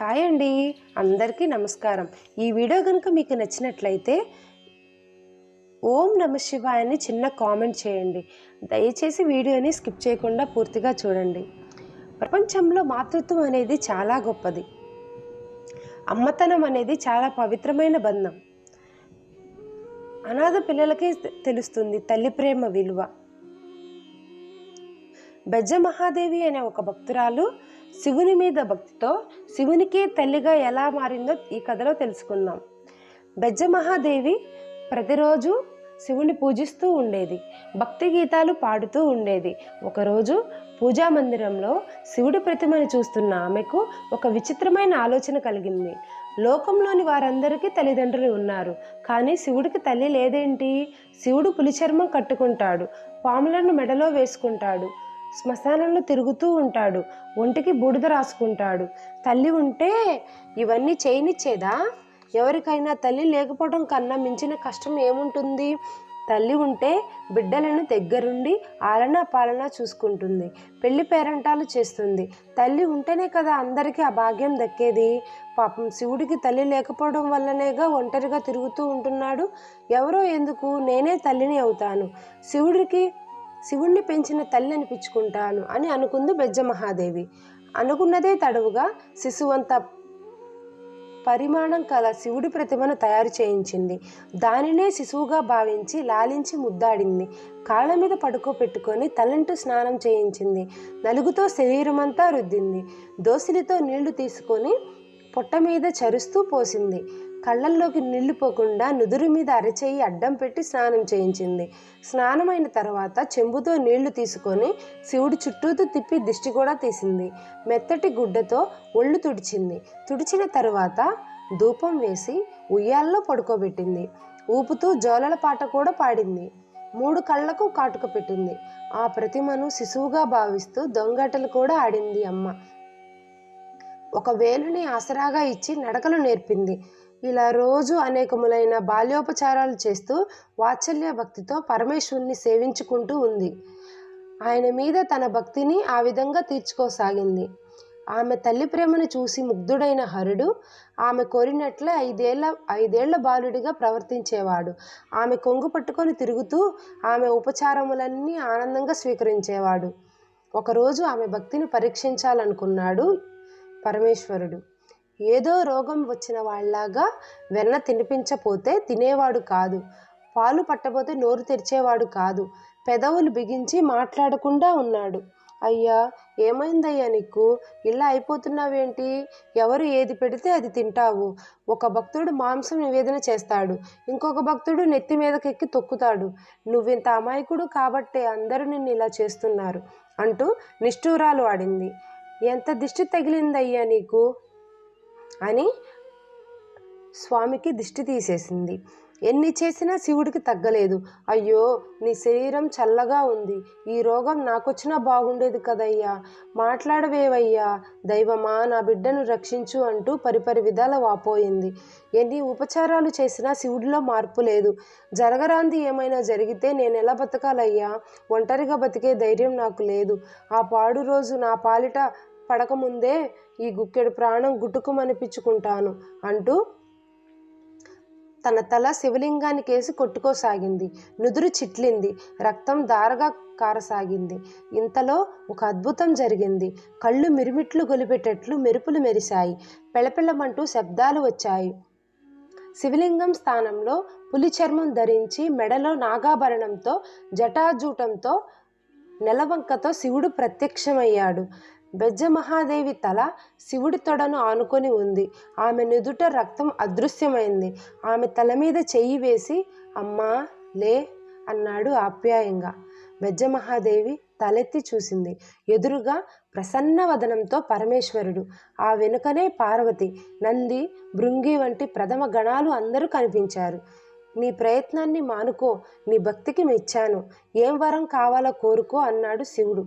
Hi అండి అందరికీ నమస్కారం. ఈ వీడియో కనుక మీకు నచ్చినట్లయితే ఓం నమ శివాయ అని చిన్న కామెంట్ చేయండి. దయచేసి వీడియోని స్కిప్ చేయకుండా పూర్తిగా చూడండి. ప్రపంచంలో మాతృత్వం అనేది చాలా గొప్పది. అమ్మతనం అనేది చాలా పవిత్రమైన బంధం. అనాథ పిల్లలకి తెలుస్తుంది తల్లి ప్రేమ విలువ. బెజ్జ మహాదేవి అనే ఒక భక్తురాలు శివుని మీద భక్తితో శివునికే తల్లిగా ఎలా మారిందో ఈ కథలో తెలుసుకుందాం. బెజ్జ మహాదేవి ప్రతిరోజు శివుని పూజిస్తూ ఉండేది. భక్తి గీతాలు పాడుతూ ఉండేది. ఒకరోజు పూజా మందిరంలో శివుడి ప్రతిమను చూస్తున్న ఆమెకు ఒక విచిత్రమైన ఆలోచన కలిగింది. లోకంలోని వారందరికీ తల్లిదండ్రులు ఉన్నారు. కానీ శివుడికి తల్లి లేదేంటి? శివుడు పులి చర్మం కట్టుకుంటాడు. పాములను మెడలో వేసుకుంటాడు. శ్మశానంలో తిరుగుతూ ఉంటాడు. ఒంటికి బూడిద రాసుకుంటాడు. తల్లి ఉంటే ఇవన్నీ చేయనిచ్చేదా? ఎవరికైనా తల్లి లేకపోవడం కన్నా మించిన కష్టం ఏముంటుంది? తల్లి ఉంటే బిడ్డలను దగ్గరుండి ఆలనా పాలన చూసుకుంటుంది. పెళ్ళి పేరంటాలు చేస్తుంది. తల్లి ఉంటేనే కదా అందరికీ ఆ భాగ్యం దక్కేది? పాపం శివుడికి తల్లి లేకపోవడం వల్లనేగా ఒంటరిగా తిరుగుతూ ఉంటున్నాడు. ఎవరో ఎందుకు? నేనే తల్లిని అవుతాను. శివుడికి శివుణ్ణి పెంచిన తల్లి అనిపించుకుంటాను అని అనుకుంది బెజ్జ మహాదేవి అనుకున్నదే తడవుగా శిశువంత పరిమాణం కల శివుడి ప్రతిమను తయారు చేయించింది. దానినే శిశువుగా భావించి లాలించి ముద్దాడింది. కాళ్ళ మీద పడుకోబెట్టుకొని తలంటూ స్నానం చేయించింది. నలుగుతో శరీరమంతా రుద్దింది. దోసిలితో నీళ్ళు తీసుకొని పొట్ట మీద చరుస్తూ పోసింది. కళ్ళల్లోకి నీళ్ళు పోకుండా నుదురు మీద అరచేయి అడ్డం పెట్టి స్నానం చేయించింది. స్నానమైన తర్వాత చెంబుతో నీళ్ళు తీసుకొని శివుడి చుట్టూతూ తిప్పి దిష్టి కూడా తీసింది. మెత్తటి గుడ్డతో ఒళ్ళు తుడిచింది. తుడిచిన తర్వాత ధూపం వేసి ఉయ్యాల్లో పడుకోబెట్టింది. ఊపుతూ జోలల పాట కూడా పాడింది. మూడు కళ్ళకు కాటుక పెట్టింది. ఆ ప్రతిమను శిశువుగా భావిస్తూ దొంగటలు కూడా ఆడింది అమ్మ. ఒక వేలుని ఆసరాగా ఇచ్చి నడకలు నేర్పింది. ఇలా రోజు అనేకములైన బాల్యోపచారాలు చేస్తూ వాత్సల్య భక్తితో పరమేశ్వరుని సేవించుకుంటూ ఉంది. ఆయన మీద తన భక్తిని ఆ విధంగా తీర్చుకోసాగింది. ఆమె తల్లి ప్రేమను చూసి ముగ్ధుడైన హరుడు ఆమె కోరినట్లే ఐదేళ్ళ ఐదేళ్ళ బాలుడిగా ప్రవర్తించేవాడు. ఆమె కొంగు పట్టుకొని తిరుగుతూ ఆమె ఉపచారములన్నీ ఆనందంగా స్వీకరించేవాడు. ఒకరోజు ఆమె భక్తిని పరీక్షించాలనుకున్నాడు పరమేశ్వరుడు. ఏదో రోగం వచ్చిన వాళ్ళలాగా వెన్న తినిపించపోతే తినేవాడు కాదు. పాలు పట్టబోతే నోరు తెరిచేవాడు కాదు. పెదవులు బిగించి మాట్లాడకుండా ఉన్నాడు. అయ్యా ఏమైందయ్యా నీకు? ఇలా అయిపోతున్నావేంటి? ఎవరు ఏది పెడితే అది తింటావు. ఒక భక్తుడు మాంసం నివేదన చేస్తాడు. ఇంకొక భక్తుడు నెత్తి మీదకెక్కి తొక్కుతాడు. నువ్వింత అమాయకుడు కాబట్టే అందరూ నిన్ను ఇలా చేస్తున్నారు అంటూ నిష్ఠూరాలు ఆడింది. ఎంత దిష్టి తగిలిందయ్యా నీకు? అని స్వామికి దిష్టి తీసేసింది. ఎన్ని చేసినా శివుడికి తగ్గలేదు. అయ్యో నీ శరీరం చల్లగా ఉంది. ఈ రోగం నాకొచ్చినా బాగుండేది కదయ్యా. మాట్లాడవేవయ్యా. దైవమా నా బిడ్డను రక్షించు అంటూ పరిపరి విధాల వాపోయింది. ఎన్ని ఉపచారాలు చేసినా శివుడిలో మార్పు లేదు. జరగరాంది ఏమైనా జరిగితే నేను ఎలా బతకాలయ్యా? ఒంటరిగా బతికే ధైర్యం నాకు లేదు. ఆ పాడు రోజు నా పాలిట పడకముందే ఈ గుక్కెడు ప్రాణం గుట్టుకుమనిపించుకుంటాను అంటూ తన తల శివలింగానికేసి కొట్టుకోసాగింది. నుదురు చిట్లింది. రక్తం దారగా కారసాగింది. ఇంతలో ఒక అద్భుతం జరిగింది. కళ్ళు మిరుమిట్లు గొలిపెట్టేట్లు మెరుపులు మెరిశాయి. పెళపెళమంటూ శబ్దాలు వచ్చాయి. శివలింగం స్థానంలో పులి చర్మం ధరించి మెడలో నాగాభరణంతో జటాజూటంతో నెలవంకతో శివుడు ప్రత్యక్షమయ్యాడు. బెజ్జ మహాదేవి తల శివుడి తొడను ఆనుకొని ఉంది. ఆమె నుదుట రక్తం అదృశ్యమైంది. ఆమె తల మీద చెయ్యి వేసి అమ్మా లే అన్నాడు ఆప్యాయంగా. బెజ్జ మహాదేవి తలెత్తి చూసింది. ఎదురుగా ప్రసన్న వదనంతో పరమేశ్వరుడు ఆ వెనుకనే పార్వతి నంది భృంగి వంటి ప్రథమ గణాలు అందరూ కనిపించారు. నీ ప్రయత్నాన్ని మానుకో నీ భక్తికి మెచ్చాను. ఏం వరం కావాలో కోరుకో అన్నాడు శివుడు.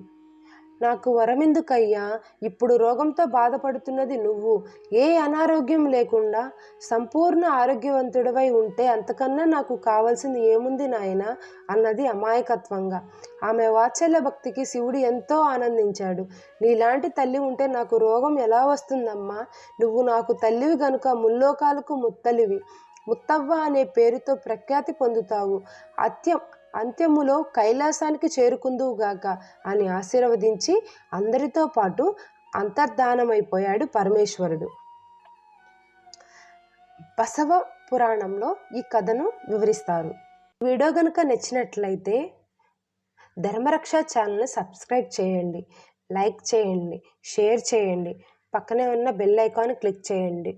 నాకు వరమెందుకయ్యా? ఇప్పుడు రోగంతో బాధపడుతున్నది నువ్వు. ఏ అనారోగ్యం లేకుండా సంపూర్ణ ఆరోగ్యవంతుడివై ఉంటే అంతకన్నా నాకు కావాల్సింది ఏముంది నాయన? అన్నది అమాయకత్వంగా. ఆమె వాత్సల్య భక్తికి శివుడు ఎంతో ఆనందించాడు. నీలాంటి తల్లి ఉంటే నాకు రోగం ఎలా వస్తుందమ్మా? నువ్వు నాకు తల్లివి గనుక ముల్లోకాలకు ముత్తలివి. ముత్తవ్వ అనే పేరుతో ప్రఖ్యాతి పొందుతావు. అత్యం అంత్యములో కైలాసానికి చేరుకుందువుగాక అని ఆశీర్వదించి అందరితో పాటు అంతర్ధానమైపోయాడు పరమేశ్వరుడు. బసవ పురాణంలో ఈ కథను వివరిస్తారు. వీడియో కనుక నచ్చినట్లయితే ధర్మరక్ష ఛానల్ని సబ్స్క్రైబ్ చేయండి లైక్ చేయండి షేర్ చేయండి పక్కనే ఉన్న బెల్ ఐకాన్ క్లిక్ చేయండి.